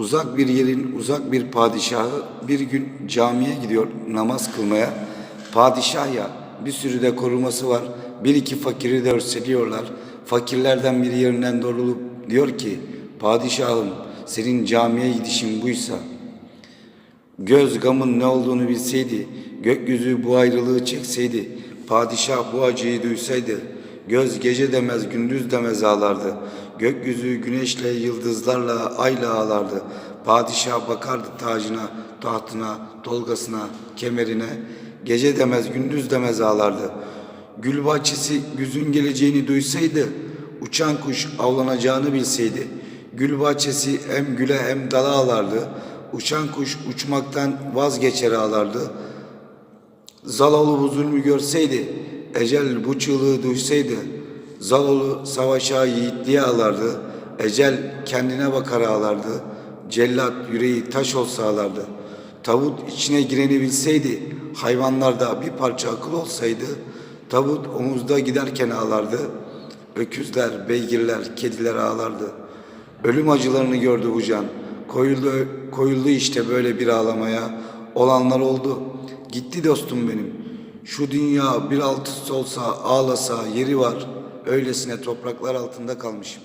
Uzak bir yerin uzak bir padişahı bir gün camiye gidiyor namaz kılmaya. Padişah ya bir sürü de koruması var. Bir iki fakiri de örseliyorlar. Fakirlerden biri yerinden doğrulup diyor ki padişahım senin camiye gidişin buysa Göz gamın ne olduğunu bilseydi, gökyüzü bu ayrılığı çekseydi, padişah bu acıyı duysaydı, göz gece demez gündüz demez ağlardı. Gökyüzü güneşle, yıldızlarla, ayla ağlardı. Padişah bakardı tacına, tahtına, dolgasına, kemerine, gece demez gündüz demez ağlardı. Gül bahçesi güzün geleceğini duysaydı, uçan kuş avlanacağını bilseydi, gül bahçesi hem güle hem dala ağlardı. Uçan kuş uçmaktan vazgeçer ağlardı. Zaloğlu bu zulmü görseydi, ecel bu çığlığı duysaydı, Zaloğlu savaşa yiğitliğe ağlardı, ecel kendine bakar ağlardı, cellat yüreği taş olsa ağlardı. Tavut içine gireni bilseydi, hayvanlarda bir parça akıl olsaydı, tavut omuzda giderken ağlardı, öküzler, beygirler, kediler ağlardı. Ölüm acılarını gördü bu can. Koyuldu, koyuldu işte böyle bir ağlamaya. Olanlar oldu. Gitti dostum benim. Şu dünya bir altısı olsa ağlasa yeri var. Öylesine topraklar altında kalmışım.